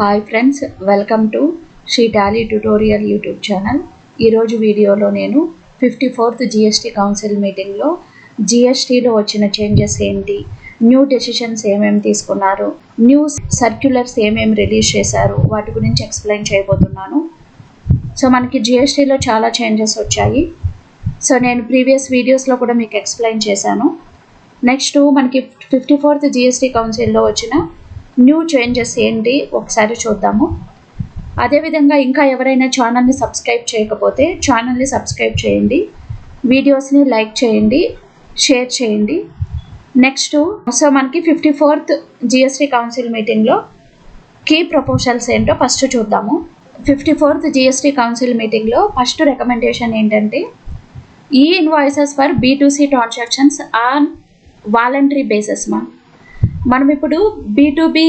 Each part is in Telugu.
Hi friends welcome to Sri Tally tutorial YouTube channel ఈరోజు వీడియోలో నేను ఫిఫ్టీ ఫోర్త్ జిఎస్టీ కౌన్సిల్ మీటింగ్లో జిఎస్టీలో వచ్చిన చేంజెస్ ఏంటి? న్యూ డెసిషన్స్ ఏమేమి తీసుకున్నారు? న్యూ సర్క్యులర్స్ ఏమేమి రిలీజ్ చేశారు? వాటి గురించి ఎక్స్ప్లెయిన్ చేయబోతున్నాను. సో మనకి జిఎస్టీలో చాలా చేంజెస్ వచ్చాయి. సో నేను ప్రీవియస్ వీడియోస్లో కూడా మీకు ఎక్స్ప్లెయిన్ చేశాను. నెక్స్ట్ మనకి ఫిఫ్టీ ఫోర్త్ జిఎస్టీ కౌన్సిల్లో వచ్చిన న్యూ చేంజెస్ ఏంటి ఒకసారి చూద్దాము. అదేవిధంగా ఇంకా ఎవరైనా ఛానల్ని సబ్స్క్రైబ్ చేయకపోతే ఛానల్ని సబ్స్క్రైబ్ చేయండి. వీడియోస్ని లైక్ చేయండి షేర్ చేయండి. నెక్స్ట్ సో మనకి ఫిఫ్టీ ఫోర్త్ జిఎస్టీ కౌన్సిల్ మీటింగ్లో కీ ప్రపోజల్స్ ఏంటో ఫస్ట్ చూద్దాము. ఫిఫ్టీ ఫోర్త్ జిఎస్టీ కౌన్సిల్ మీటింగ్లో ఫస్ట్ రికమెండేషన్ ఏంటంటే ఈ invoices for B two C transactions on voluntary basis మా. మనం ఇప్పుడు బీ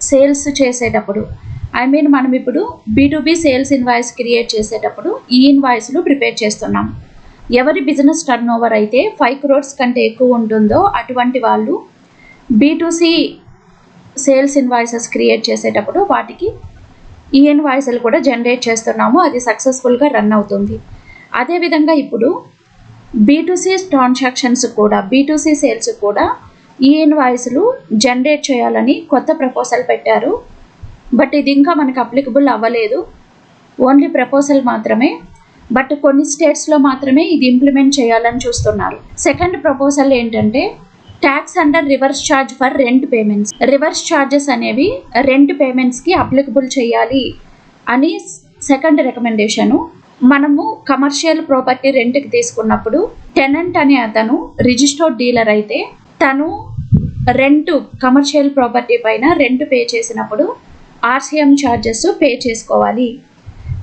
సేల్స్ చేసేటప్పుడు ఐ మీన్ మనం ఇప్పుడు బీ సేల్స్ ఇన్వాయిస్ క్రియేట్ చేసేటప్పుడు ఈ ఇన్వాయిస్లు ప్రిపేర్ చేస్తున్నాం. ఎవరి బిజినెస్ టర్న్ ఓవర్ అయితే ఫైవ్ క్రోర్స్ కంటే ఎక్కువ ఉంటుందో అటువంటి వాళ్ళు బీటూసీ సేల్స్ ఇన్వాయిసెస్ క్రియేట్ చేసేటప్పుడు వాటికి ఈ ఇన్వాయిస్లు కూడా జనరేట్ చేస్తున్నాము. అది సక్సెస్ఫుల్గా రన్ అవుతుంది. అదేవిధంగా ఇప్పుడు బీటూసీ ట్రాన్సాక్షన్స్ కూడా బీటూసీ సేల్స్ కూడా ఈ ఇన్వాయిస్లు జనరేట్ చేయాలని కొత్త ప్రపోజల్ పెట్టారు. బట్ ఇది ఇంకా మనకు అప్లికబుల్ అవ్వలేదు. ఓన్లీ ప్రపోజల్ మాత్రమే. బట్ కొన్ని స్టేట్స్లో మాత్రమే ఇది ఇంప్లిమెంట్ చేయాలని చూస్తున్నారు. సెకండ్ ప్రపోజల్ ఏంటంటే tax under reverse charge for rent payments reverse charges అనేవి రెంట్ పేమెంట్స్కి అప్లికబుల్ చేయాలి అని సెకండ్ రికమెండేషను మనము కమర్షియల్ ప్రాపర్టీ రెంట్కి తీసుకున్నప్పుడు టెనెంట్ అనే అతను రిజిస్టర్డ్ డీలర్ అయితే తను రెంట్ కమర్షియల్ ప్రాపర్టీ పైన రెంట్ పే చేసినప్పుడు ఆర్సీఎం ఛార్జెస్ పే చేసుకోవాలి.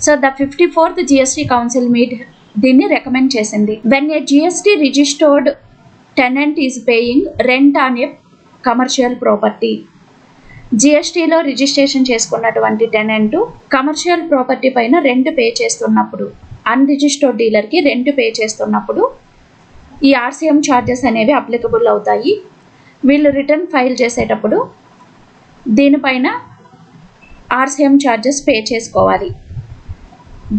So the fifty fourth GST council meet దీన్ని రికమెండ్ చేసింది. When a GST registered tenant is paying rent on a commercial property జిఎస్టీలో registration చేసుకున్నటువంటి టెనెంట్ కమర్షియల్ ప్రాపర్టీ పైన రెంట్ పే చేస్తున్నప్పుడు అన్రిజిస్టర్డ్ డీలర్కి రెంట్ పే చేస్తున్నప్పుడు ఈ ఆర్సీఎం ఛార్జెస్ అనేవి అప్లికబుల్ అవుతాయి. వీళ్ళు రిటర్న్ ఫైల్ చేసేటప్పుడు దీనిపైన ఆర్సీఎం ఛార్జెస్ పే చేసుకోవాలి.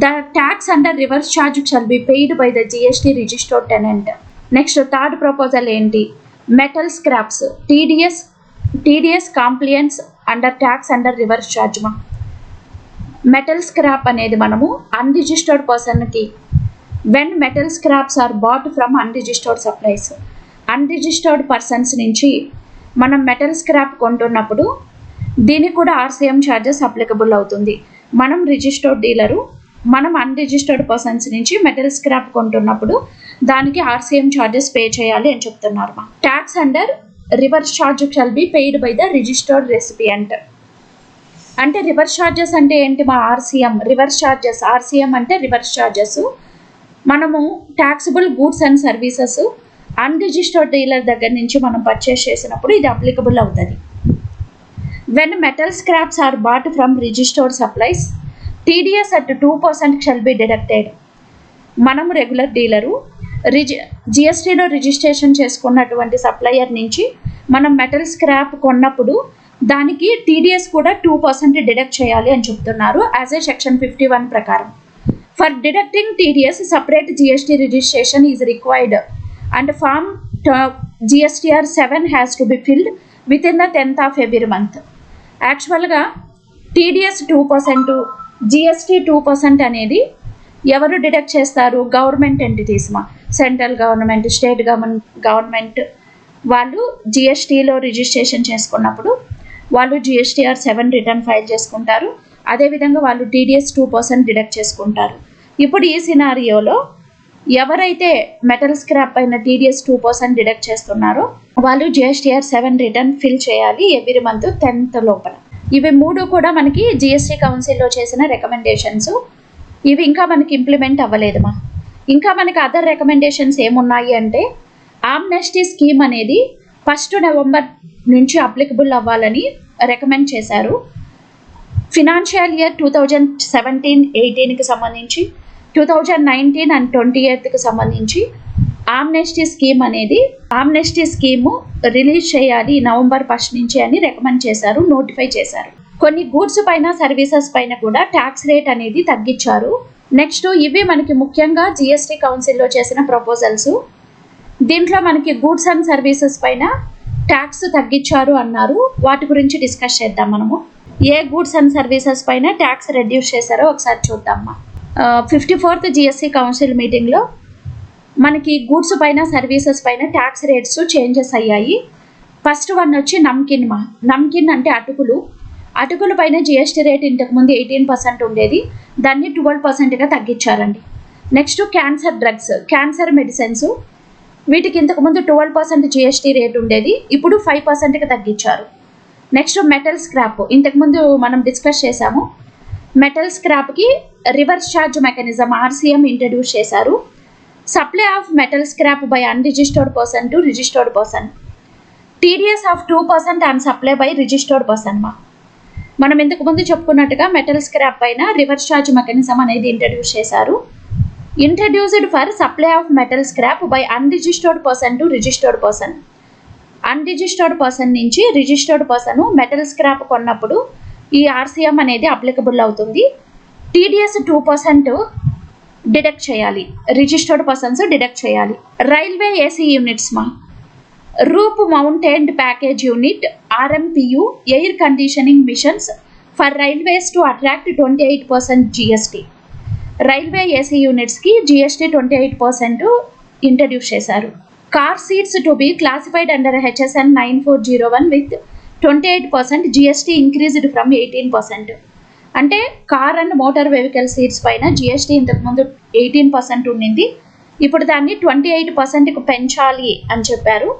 The tax under reverse charge shall be paid by the GST registered tenant. Next third proposal ఏంటి? Metal scraps TDS TDS compliance under tax under reverse charge మా. మెటల్ స్క్రాప్ అనేది మనము అన్రిజిస్టర్డ్ పర్సన్కి when metal scraps are bought from unregistered supplies unregistered persons నుంచి మనం మెటల్ స్క్రాప్ కొంటున్నప్పుడు దీనికి కూడా ఆర్సీఎం ఛార్జెస్ అప్లికబుల్ అవుతుంది. మనం రిజిస్టర్డ్ డీలరు మనం అన్రిజిస్టర్డ్ పర్సన్స్ నుంచి మెటల్ స్క్రాప్ కొంటున్నప్పుడు దానికి ఆర్సీఎం ఛార్జెస్ పే చేయాలి అని చెప్తున్నారు మా. Tax under reverse charge shall be paid by the registered recipient అంటే రివర్స్ ఛార్జెస్ అంటే ఏంటి మా ఆర్సీఎం రివర్స్ ఛార్జెస్ ఆర్సీఎం అంటే రివర్స్ ఛార్జెస్ మనము taxable goods and services unregistered dealer దగ్గర నుంచి మనం పర్చేస్ చేసినప్పుడు ఇది అప్లికబుల్ అవుతుంది. When metal scraps are bought from registered supplies TDS at two percent shall be deducted మనం రెగ్యులర్ డీలరు రిజి జిఎస్టీలో రిజిస్ట్రేషన్ చేసుకున్నటువంటి సప్లయర్ నుంచి మనం మెటల్ స్క్రాప్ కొన్నప్పుడు దానికి టీడీఎస్ కూడా టూ పర్సెంట్ డిడక్ట్ చేయాలి అని చెప్తున్నారు as a section fifty one ప్రకారం for deducting TDS separate GST registration is required and form GSTR seven has to be filed with in the tenth of every month యాక్చువల్గా TDS two percent GST two percent అనేది ఎవరు డిడక్ట్ చేస్తారు? గవర్నమెంట్ ఎంటిటీస్ మా. Central government state government government వాళ్ళు జిఎస్టీలో రిజిస్ట్రేషన్ చేసుకున్నప్పుడు వాళ్ళు జిఎస్టీఆర్ సెవెన్ రిటర్న్ ఫైల్ చేసుకుంటారు. అదేవిధంగా వాళ్ళు టీడీఎస్ టూ పర్సెంట్ డిడక్ట్ చేసుకుంటారు. ఇప్పుడు ఈ సినారియోలో ఎవరైతే మెటల్ స్క్రాప్ పైన టీడీఎస్ టూ పర్సెంట్ డిడక్ట్ చేస్తున్నారో వాళ్ళు జిఎస్టీఆర్ సెవెన్ రిటర్న్ ఫిల్ చేయాలి ఎవ్రీ మంత్ టెన్త్ లోపల. ఇవి మూడు కూడా మనకి జిఎస్టీ కౌన్సిల్లో చేసిన రికమెండేషన్స్ ఇవి ఇంకా మనకి ఇంప్లిమెంట్ అవ్వలేదు మా. ఇంకా మనకి అదర్ రికమెండేషన్స్ ఏమున్నాయి అంటే ఆమ్నెస్టీ స్కీమ్ అనేది ఫస్ట్ నవంబర్ నుంచి అప్లికబుల్ అవ్వాలని రికమెండ్ చేశారు. Financial year two thousand seventeen ఎయిటీన్కి సంబంధించి two thousand nineteen and twenty ఎయిత్కి సంబంధించి ఆమ్నెస్టీ స్కీమ్ అనేది ఆమ్నెస్టీ స్కీము రిలీజ్ చేయాలి నవంబర్ ఫస్ట్ నుంచి అని రికమెండ్ చేశారు నోటిఫై చేశారు. కొన్ని గూడ్స్ పైన సర్వీసెస్ పైన కూడా ట్యాక్స్ రేట్ అనేది తగ్గించారు. నెక్స్ట్ ఇవి మనకి ముఖ్యంగా జిఎస్టీ కౌన్సిల్లో చేసిన ప్రపోజల్స్ దీంట్లో మనకి గూడ్స్ అండ్ సర్వీసెస్ పైన ట్యాక్స్ తగ్గించారు అన్నారు. వాటి గురించి డిస్కస్ చేద్దాం మనము. ఏ గూడ్స్ అండ్ సర్వీసెస్ పైన ట్యాక్స్ రెడ్యూస్ చేశారో ఒకసారి చూద్దామా ఫిఫ్టీ ఫోర్త్ జిఎస్టీ కౌన్సిల్ మీటింగ్లో మనకి గూడ్స్ పైన సర్వీసెస్ పైన ట్యాక్స్ రేట్స్ చేంజెస్ అయ్యాయి. ఫస్ట్ వన్ వచ్చి నమ్కిన్ మా నమ్కిన్ అంటే అటుకులు. అటుకుల పైన జిఎస్టీ రేట్ ఇంతకుముందు ఎయిటీన్ పర్సెంట్ ఉండేది. దాన్ని ట్వెల్వ్ పర్సెంట్గా తగ్గించారండి. Next cancer drugs cancer medicines వీటికి ఇంతకుముందు ట్వెల్వ్ పర్సెంట్ జిఎస్టీ రేట్ ఉండేది. ఇప్పుడు ఫైవ్ పర్సెంట్కి తగ్గించారు. నెక్స్ట్ మెటల్ స్క్రాప్ ఇంతకుముందు మనం డిస్కస్ చేశాము. Metal స్క్రాప్కి reverse charge mechanism RCM introduce చేశారు. Supply of metal scrap by unregistered person to registered person. TDS of two percent and supply by registered person మా. మనం ఇంతకు ముందు చెప్పుకున్నట్టుగా మెటల్ స్క్రాప్ పైన రివర్స్ ఛార్జ్ మెకానిజం అనేది ఇంట్రడ్యూస్ చేశారు. Introduced for supply of metal scrap by unregistered person to registered person. Unregistered person నుంచి రిజిస్టర్డ్ పర్సన్ మెటల్ స్క్రాప్ కొన్నప్పుడు ఈ ఆర్సీఎం అనేది అప్లికబుల్ అవుతుంది. టీడీఎస్ టూ పర్సెంట్ డిడక్ట్ చేయాలి. రిజిస్టర్డ్ పర్సన్స్ డిడక్ట్ చేయాలి. రైల్వే ఏసీ యూనిట్స్ మా. Roof mounted package unit RMPU air conditioning machines for railways to attract twenty eight percent GST railway AC యూనిట్స్కి GST twenty eight percent introduce చేశారు. Car seats to be classified under HSN nine four zero one with twenty eight percent GST increased from eighteen percent అంటే car and motor vehicle seats పైన జిఎస్టీ ఇంతకుముందు ఎయిటీన్ పర్సెంట్ ఉండింది. ఇప్పుడు దాన్ని ట్వంటీ ఎయిట్ పర్సెంట్కి పెంచాలి అని చెప్పారు.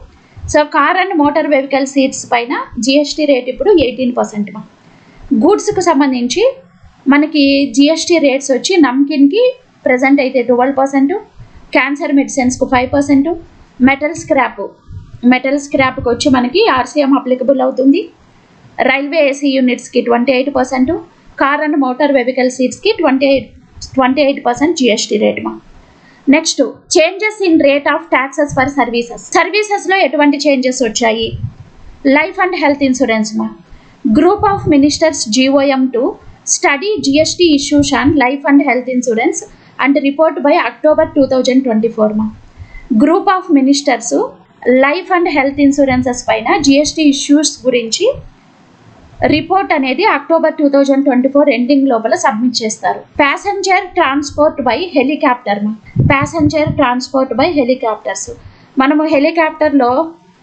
So car and motor vehicle seats పైన జిఎస్టీ రేట్ ఇప్పుడు ఎయిటీన్ పర్సెంట్ గూడ్స్కి సంబంధించి మనకి జిఎస్టీ రేట్స్ వచ్చి నమ్కిన్కి ప్రజెంట్ అయితే twelve percent cancer మెడిసిన్స్కు five percent metal scrap metal స్క్రాప్కి వచ్చి మనకి ఆర్సీఎం అప్లికబుల్ అవుతుంది. Railway AC యూనిట్స్కి twenty eight percent car and motor vehicle సీట్స్కి twenty eight twenty eight percent GST rate మా. Next changes in rate of taxes for services. సర్వీసెస్లో ఎటువంటి చేంజెస్ వచ్చాయి? లైఫ్ అండ్ హెల్త్ ఇన్సూరెన్స్ మా. Group of ministers GOM to study GST issues and life and health insurance and report by October two thousand twenty four మా. Group of ministers life and health insurances పైన జిఎస్టీ ఇష్యూస్ గురించి రిపోర్ట్ అనేది October two thousand twenty four ending లోపల సబ్మిట్ చేస్తారు. Passenger transport by helicopter passenger transport by helicopters. మనము హెలికాప్టర్లో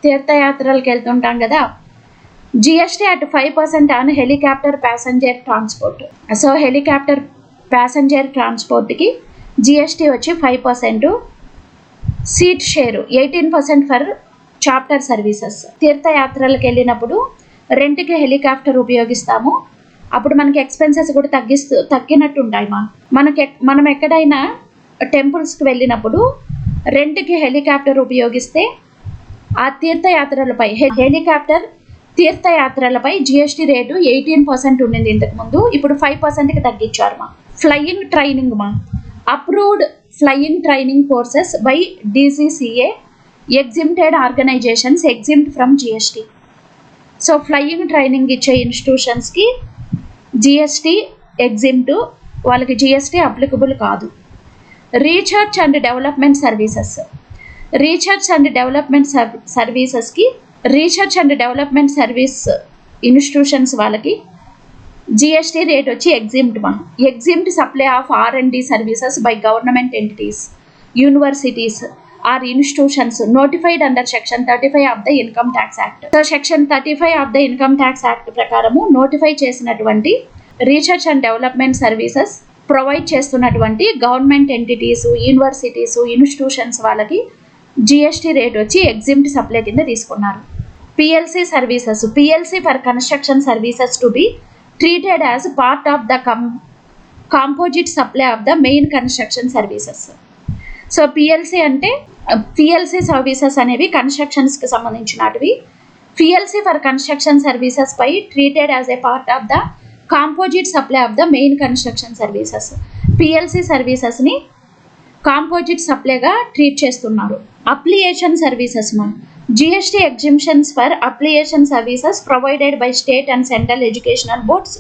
తీర్థయాత్రలకు వెళ్తుంటాం కదా. GST at five percent on helicopter passenger transport. So helicopter passenger ట్రాన్స్పోర్ట్కి GST వచ్చి five percent seat share eighteen percent for chapter services. తీర్థయాత్రలకు వెళ్ళినప్పుడు రెంట్కి హెలికాప్టర్ ఉపయోగిస్తాము. అప్పుడు మనకి ఎక్స్పెన్సెస్ కూడా తగ్గిస్తూ తగ్గినట్టు ఉంటాయి మా మనకి మనం ఎక్కడైనా టెంపుల్స్కి వెళ్ళినప్పుడు రెంట్కి హెలికాప్టర్ ఉపయోగిస్తే ఆ తీర్థయాత్రలపై హెలికాప్టర్ తీర్థయాత్రలపై జిఎస్టీ రేటు ఎయిటీన్ పర్సెంట్ ఉండింది ఇంతకుముందు ఇప్పుడు ఫైవ్ పర్సెంట్కి తగ్గించారు మా. ఫ్లయింగ్ ట్రైనింగ్ మా. Approved flying training courses by DCCA exempted organisations exempt from GST. So flying training ఇచ్చే ఇన్స్టిట్యూషన్స్కి జిఎస్టీ ఎగ్జిమ్ట్ వాళ్ళకి జిఎస్టీ అప్లికబుల్ కాదు. Research and development services research and development సర్వీసెస్కి research and development service institutions వాళ్ళకి జిఎస్టీ రేట్ వచ్చి ఎగ్జిమ్ట్ మా exempt supply of R and D services by government entities universities or institutions notified under section thirty five of the income tax act. So section thirty five of the income tax act ప్రకారము నోటిఫై చేసినటువంటి research and development services provide చేస్తున్నటువంటి గవర్నమెంట్ ఎంటిటీస్ యూనివర్సిటీస్ ఇన్స్టిట్యూషన్స్ వాళ్ళకి జిఎస్టీ రేట్ వచ్చి ఎగ్జిమ్ట్ సప్లై కింద తీసుకున్నారు. PLC services PLC for construction services to be treated as part of the com composite supply of the main construction services so PLC అంటే పిఎల్సి సర్వీసెస్ అనేవి కన్స్ట్రక్షన్స్కి సంబంధించినటివి. PLC for construction services pi treated as a part of the composite supply of the main construction services PLC సర్వీసెస్ని composite సప్లైగా ట్రీట్ చేస్తున్నారు. Application services GST exhibitions for application services provided by state and central educational boards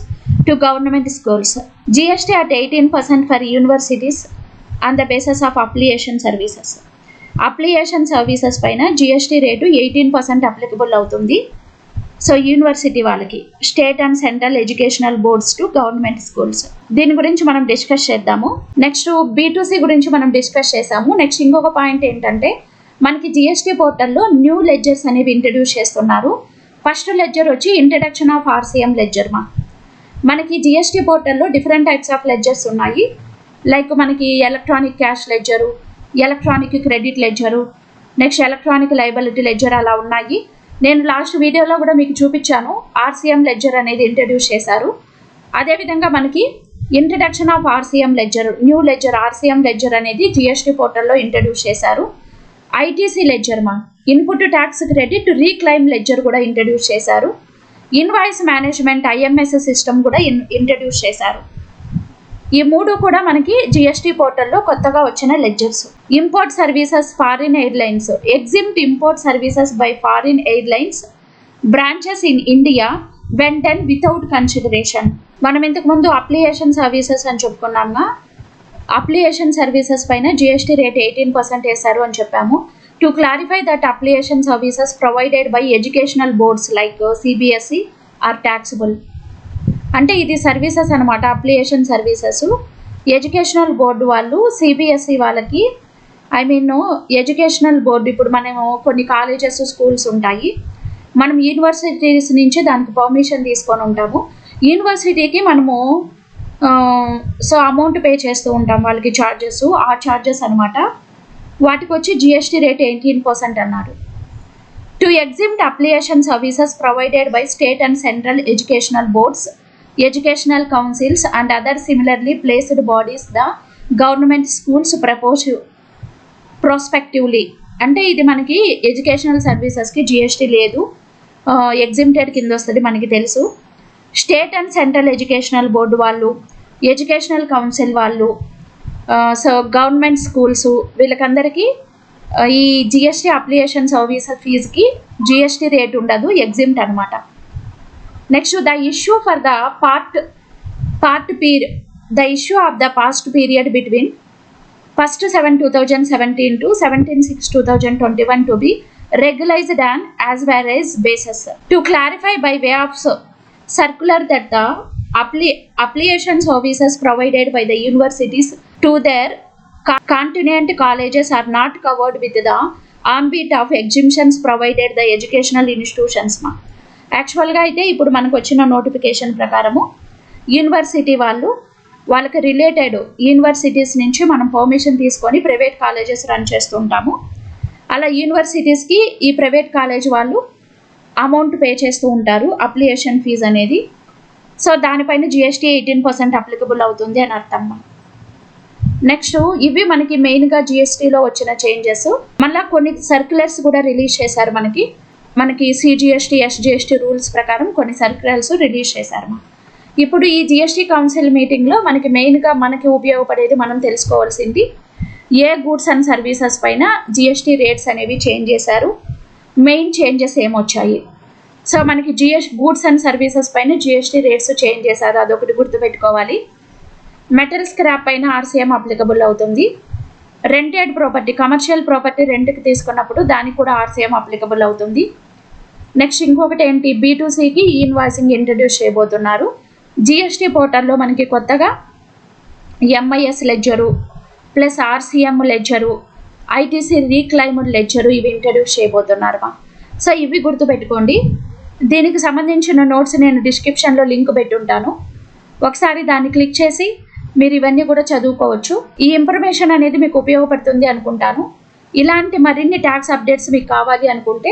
to government schools GST at eighteen percent for universities on the basis of application services application services పైన GST rate eighteen percent applicable అవుతుంది. సో యూనివర్సిటీ వాళ్ళకి state and central educational boards to government schools దీని గురించి మనం డిస్కస్ చేద్దాము. నెక్స్ట్ బీటూసీ గురించి మనం డిస్కస్ చేసాము నెక్స్ట్ ఇంకొక పాయింట్ ఏంటంటే మనకి జిఎస్టీ పోర్టల్లో న్యూ లెడ్జర్స్ అనేవి ఇంట్రడ్యూస్ చేస్తున్నారు. ఫస్ట్ లెడ్జర్ వచ్చి ఇంట్రడక్షన్ ఆఫ్ ఆర్సీఎం లెడ్జర్ మా. మనకి జిఎస్టీ పోర్టల్లో డిఫరెంట్ టైప్స్ ఆఫ్ లెడ్జర్స్ ఉన్నాయి. లైక్ మనకి electronic cash ledger electronic credit ledger. Next electronic liability ledger అలా ఉన్నాయి. నేను లాస్ట్ వీడియోలో కూడా మీకు చూపించాను ఆర్సీఎం లెడ్జర్ అనేది ఇంట్రడ్యూస్ చేశారు. అదేవిధంగా మనకి introduction of RCM ledger new ledger RCM ledger అనేది జిఎస్టీ పోర్టల్లో ఇంట్రడ్యూస్ చేశారు. ఐటీసీ లెడ్జర్ మా input tax credit reclaim ledger కూడా ఇంట్రడ్యూస్ చేశారు. ఇన్వాయిస్ మేనేజ్మెంట్ ఐఎంఎస్ సిస్టమ్ కూడా ఇన్ ఇంట్రడ్యూస్ చేశారు. ఈ మూడు కూడా మనకి జిఎస్టీ పోర్టల్లో కొత్తగా వచ్చిన ledgers. Import services foreign airlines exempt import services by foreign airlines branches in India when done without consideration మనం ఇంతకు ముందు అప్లికేషన్ సర్వీసెస్ అని చెప్పుకున్నామా అప్లికేషన్ సర్వీసెస్ పైన జిఎస్టీ రేట్ ఎయిటీన్ పర్సెంట్ వేశారు అని చెప్పాము. To clarify that application services provided by educational boards like CBSE are taxable అంటే ఇది సర్వీసెస్ అనమాట అప్లికేషన్ సర్వీసెస్ ఎడ్యుకేషనల్ బోర్డు వాళ్ళు సిబిఎస్ఈ వాళ్ళకి ఐ మీన్ ఎడ్యుకేషనల్ బోర్డు ఇప్పుడు మనము కొన్ని కాలేజెస్ స్కూల్స్ ఉంటాయి. మనం యూనివర్సిటీస్ నుంచి దానికి పర్మిషన్ తీసుకొని ఉంటాము. యూనివర్సిటీకి మనము సో అమౌంట్ పే చేస్తూ ఉంటాం వాళ్ళకి ఛార్జెస్ ఆ ఛార్జెస్ అనమాట వాటికి వచ్చి జిఎస్టీ రేట్ ఎయిటీన్ పర్సెంట్ అన్నారు. To exempt application services provided by state and central educational boards educational councils and other similarly placed bodies the government schools propose prospectively అంటే ఇది మనకి ఎడ్యుకేషనల్ సర్వీసెస్కి జిఎస్టీ లేదు. ఎగ్జిమ్టెడ్ కింద వస్తుంది మనకి తెలుసు. State and central educational board వాళ్ళు ఎడ్యుకేషనల్ కౌన్సిల్ వాళ్ళు సో గవర్నమెంట్ స్కూల్స్ వీళ్ళకందరికీ ఈ జిఎస్టీ అప్లికేషన్ సర్వీస్ ఫీజుకి జిఎస్టీ రేట్ ఉండదు ఎగ్జిమ్ట్ అనమాట next the issue for the part part period the issue of the past period between first seven two thousand seventeen to seventeen six two thousand twenty one to be regularized and as well as basis to clarify by way of circular that the appli- application services provided by the universities to their co- continent colleges are not covered with the ambit of exemptions provided the educational institutions మా యాక్చువల్గా అయితే ఇప్పుడు మనకు వచ్చిన నోటిఫికేషన్ ప్రకారము యూనివర్సిటీ వాళ్ళు వాళ్ళకి రిలేటెడ్ యూనివర్సిటీస్ నుంచి మనం పర్మిషన్ తీసుకొని ప్రైవేట్ కాలేజెస్ రన్ చేస్తుంటాము అలా యూనివర్సిటీస్కి ఈ ప్రైవేట్ కాలేజ్ వాళ్ళు అమౌంట్ పే చేస్తూ ఉంటారు అప్లికేషన్ ఫీజు అనేది. సో దానిపైన జిఎస్టీ ఎయిటీన్ పర్సెంట్ అప్లికబుల్ అవుతుంది అని అర్థం నెక్స్ట్ ఇవి మనకి మెయిన్గా జిఎస్టీలో వచ్చిన చేంజెస్ మళ్ళీ కొన్ని సర్క్యులర్స్ కూడా రిలీజ్ చేశారు మనకి. మనకి సిజిఎస్టీ ఎస్జిఎస్టీ రూల్స్ ప్రకారం కొన్ని సర్క్యులర్స్ రిలీజ్ చేశారు ఇప్పుడు ఈ జిఎస్టీ కౌన్సిల్ మీటింగ్లో మనకి మెయిన్గా మనకి ఉపయోగపడేది మనం తెలుసుకోవాల్సింది ఏ గూడ్స్ అండ్ సర్వీసెస్ పైన జిఎస్టీ రేట్స్ అనేవి చేంజ్ చేశారు మెయిన్ చేంజెస్ ఏమొచ్చాయి? సో మనకి జిఎస్ గూడ్స్ అండ్ సర్వీసెస్ పైన జిఎస్టీ రేట్స్ చేంజ్ చేశారు అదొకటి గుర్తుపెట్టుకోవాలి. మెటల్ స్క్రాప్ పైన ఆర్సీఎం అప్లికబుల్ అవుతుంది. రెంటెడ్ ప్రాపర్టీ కమర్షియల్ ప్రాపర్టీ రెంట్కి తీసుకున్నప్పుడు దానికి కూడా ఆర్సీఎం అప్లికబుల్ అవుతుంది. నెక్స్ట్ ఇంకొకటి ఏంటి? బీటూసీకి ఈ ఇన్వాయిసింగ్ ఇంట్రడ్యూస్ చేయబోతున్నారు. జిఎస్టీ పోర్టల్లో మనకి కొత్తగా MIS ledger plus RCM ledger ITC reclaimed ledger ఇవి ఇంట్రడ్యూస్ చేయబోతున్నారు మా. సో ఇవి గుర్తుపెట్టుకోండి. దీనికి సంబంధించిన నోట్స్ నేను డిస్క్రిప్షన్లో లింక్ పెట్టుంటాను. ఒకసారి దాన్ని క్లిక్ చేసి మీరు ఇవన్నీ కూడా చదువుకోవచ్చు. ఈ ఇన్ఫర్మేషన్ అనేది మీకు ఉపయోగపడుతుంది అనుకుంటాను. ఇలాంటి మరిన్ని ట్యాక్స్ అప్డేట్స్ మీకు కావాలి అనుకుంటే